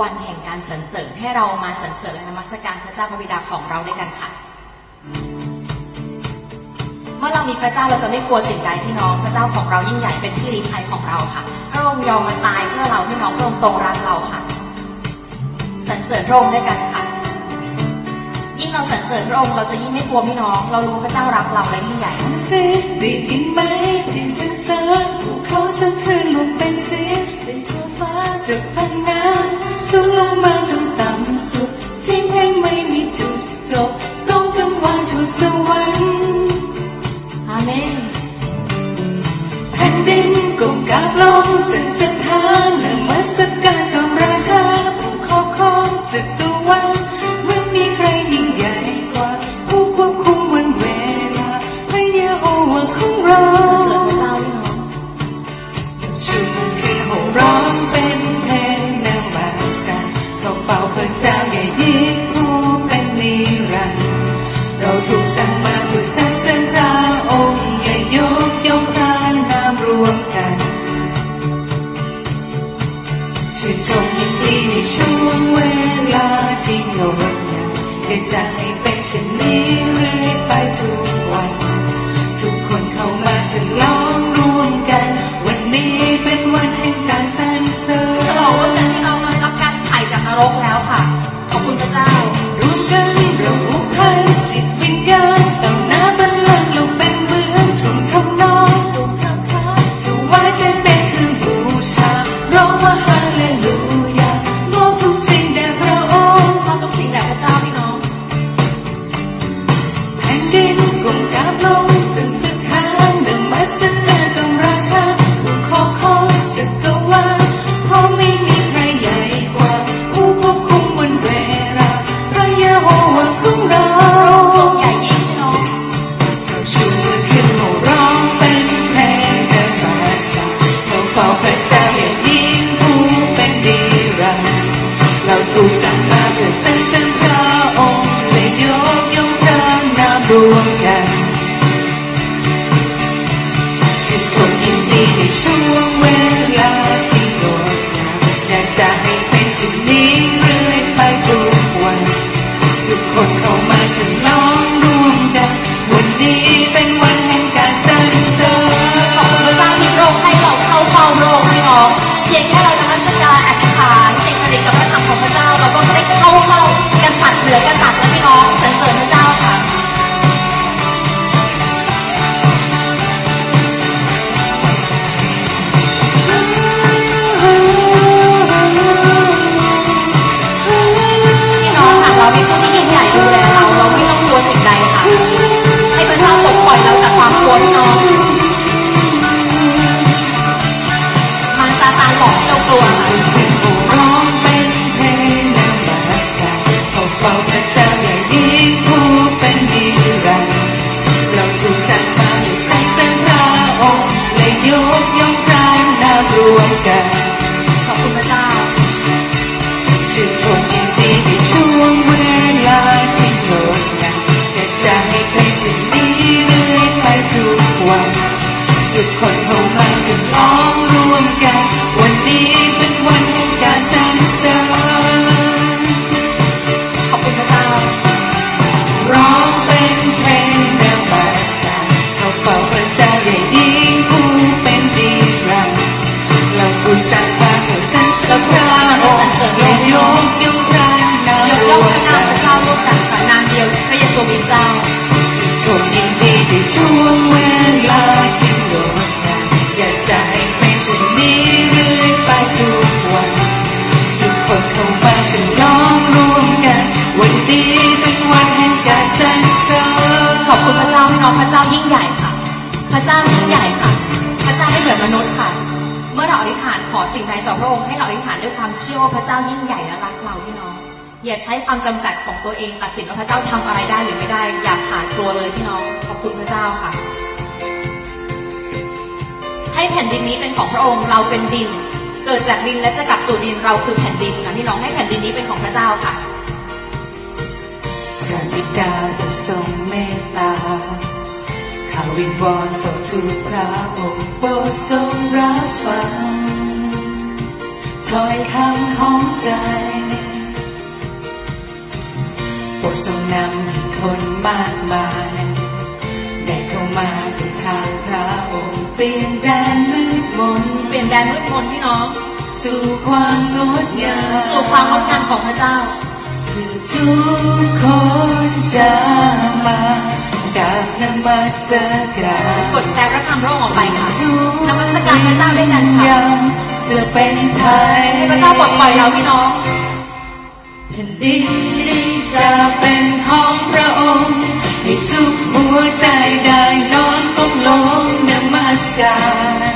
วันแห่งการสรรเสริญให้เรามาสรรเสริญและนมัสการพระเจ้าพระบิดาของเราด้วยกันค่ะ เมื่อเรามีพระเจ้าเราจะไม่กลัวสิ่งใดพี่น้อง พระเจ้าของเรายิ่งใหญ่เป็นที่ลี้ภัยของเราค่ะ พระองค์ยอมมาตายเพื่อเราพี่น้องพระองค์ทรงรักเราค่ะสรรเสริญพระองค์ด้วยกันค่ะ ยิ่งเราสรรเสริญพระองค์เราจะยิ่งไม่กลัวพี่น้อง เรารู้พระเจ้ารักเราและยิ่งใหญ่ได้ยินไหมได้สังสารภูเขาสั่นเทือนลงเป็นเสียง จากพันน้ำสูงลงมาจนต่ำสุดเสียงเพลงไม่มีจุดจบก้องกังวานทั่วสวรรค์อาเมนแผ่นดินก้มกราบลงสันสะท้านนมัสการจอมราชาผู้ครอบครองจักรวาล ชื่นชมยินดีในช่วงเวลาที่งดงามได้จะให้เป็นเช่นนี้เรื่อยไปทุกวัน ทุกคนเข้ามาฉลองร่วมกัน วันนี้เป็นวันแห่งการสรรเสริฉญลองวันเกิดพี่น้องเลยรับการไถ่จากนรกแล้วค่ะ ขอบคุณพระเจ้าร่วมกันเราผูกพันจิตวิ สการจงราชาผู้ครอบครอสัก วค่ะเป็นโอร้องเป็นเพลงนมัสการเขาเฝ้าพระเจ้าอย่างนี้ผู้เป็นดีรันเราถูกสร้างมาให้สรรเสริญพระองค์และยกย่องพระนามรวมกันขอบคุณพระเจ้าชื่นชม สร้างมาเพื่อสรรเสริญพระองค์ยกย่องพระนามยกย่องวพระนามพระเจ้าร่วมกันค่ะนามเดียวพระเยซูคริสต์เจ้าชมยินดีในช่วงเวลาที่งดงามอยากจะให้เป็นเช่นนี้เรื่อยไปทุกวันทุกคนเข้ามาฉลองร่วมกัน วันนี้เป็นวันแห่งการสรรเสริญขอบคุณพระเจ้าพี่น้องพระเจ้ายิ่งใหญ่ค่ะ พระเจ้ายิ่งใหญ่ค่ะ พระเจ้าไม่เหมือนมนุษย์ค่ะ เมื่อเราอธิษฐานขอสิ่งใดต่อพระองค์ให้เราอธิษฐานด้วยความเชื่อว่าพระเจ้ายิ่งใหญ่และรักเราพี่น้อง อย่าใช้ความจำกัดของตัวเองตัดสินว่าพระเจ้าทำอะไรได้หรือไม่ได้ อย่าขาดกลัวเลยพี่น้องขอบคุณพระเจ้าค่ะ ให้แผ่นดินนี้เป็นของพระองค์เราเป็นดิน เกิดจากดินและจะกลับสู่ดินเราคือแผ่นดินค่ะพี่น้องให้แผ่นดินนี้เป็นของพระเจ้าค่ะพระบิดาผู้ทรงเมตตาข้าวิงวอนเฝ้าทูลพระองค์ ทรงรับฟังถอยคำของใจโปรดทรงนำให้คนมากมายได้เข้ามาเป็นทางพระองค์เปลี่ยนแดนมืดมนเปลี่ยนแดนมืดมนพี่น้อง สู่ความงดงามสู่ความงดงามของพระเจ้า คือทุกคนจะมา กราบนมัสการกดแชร์พระคำพระองค์ออกไปค่ะทุกนมัสการพระเจ้าด้วยกันค่ะยังจะเป็นไทยให้พระเจ้าปลดปล่อยเราพี่น้องแผ่นดินนี้จะเป็นของพระองค์ให้ทุกหัวใจได้นอนก้มลงนมัสการ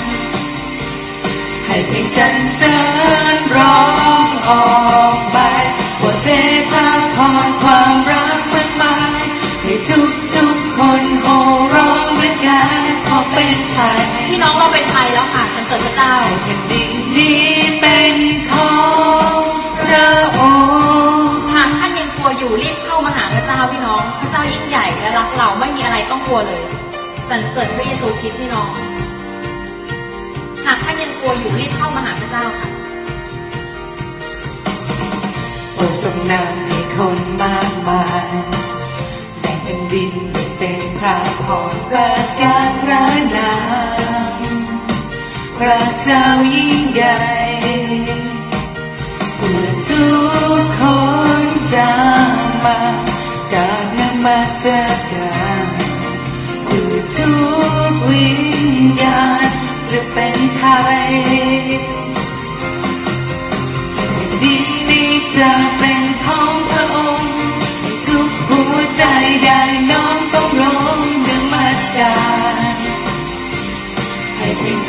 ให้เพลงสรรเสริญร้องออกไปว่าเทพาพรความรักมันมายให้ทุกทุก ขอเป็นไทยพี่น้องเราเป็นไทยแล้วค่ะสรรเสริญพระเจ้าแผ่นดินนี้เป็นของพระองค์หากท่านยังกลัวอยู่รีบเข้ามาหาพระเจ้าพี่น้อง พระเจ้ายิ่งใหญ่และรักเราไม่มีอะไรต้องกลัวเลยสรรเสริญพระเยซูคริสต์พี่น้อง หากท่านยังกลัวอยู่รีบเข้ามาหาพระเจ้าค่ะโปรดทรงนำให้คนมากมายแต่แผ่นดินเป็นพระพรประกาศ พระนามพระเจ้ายิ่งใหญ่เมื่อทุกคนจะมากราบนมัสการเมื่อทุกวิ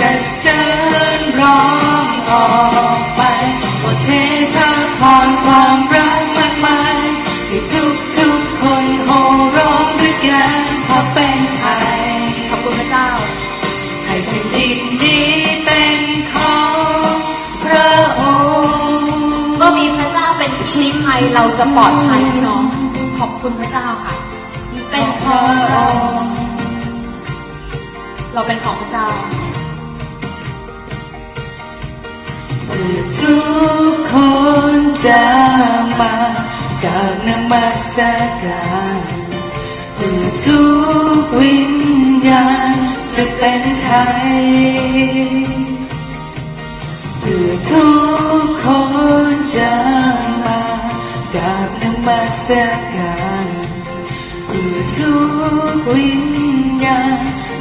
สรรเสริญร้องออกไปว่าเทพาพรความรักมากมายให้ทุกทุกๆคนโห่ร้องด้วยกันขอเป็นไทยขอบคุณพระเจ้า ให้แผ่นดินนี้เป็นของพระองค์เมื่อมีพระเจ้าเป็นที่ลี้ภัยเราจะปลอดภัยพี่น้อง ขอบคุณพระเจ้าค่ะเป็นของพระองค์เราเป็นของพระเจ้า ทุกคนจะมากราบนมัสการเพื่อทุกวิญญาณจะเป็นไทยเพื่อทุกคนจะมากราบนมัสการเพื่อทุกวิญญาณ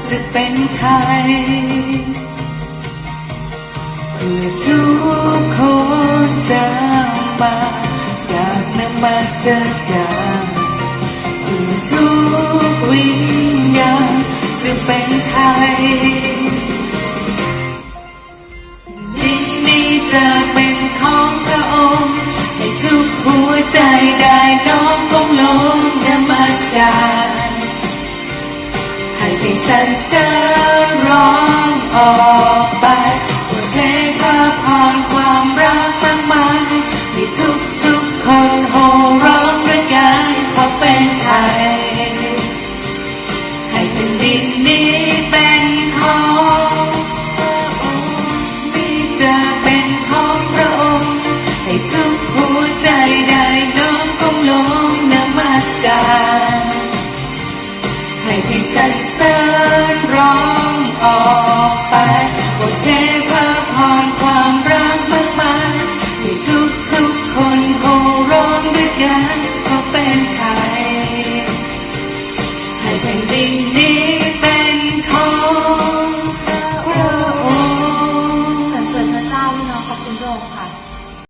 จะเป็นไทย เพื่อทุกคนจะมากราบนมัสการเพื่อทุกวิญญาณจะเป็นไทยดินนี้จะเป็นของพระองค์ ให้ทุกหัวใจได้น้อมก้มลงนมัสการให้เพลงสรรเสริญร้องออก ทุกหัวใจได้น้อมก้มลงนมัสการให้เพลงสรรเสริญร้องออกไปว่าเทพ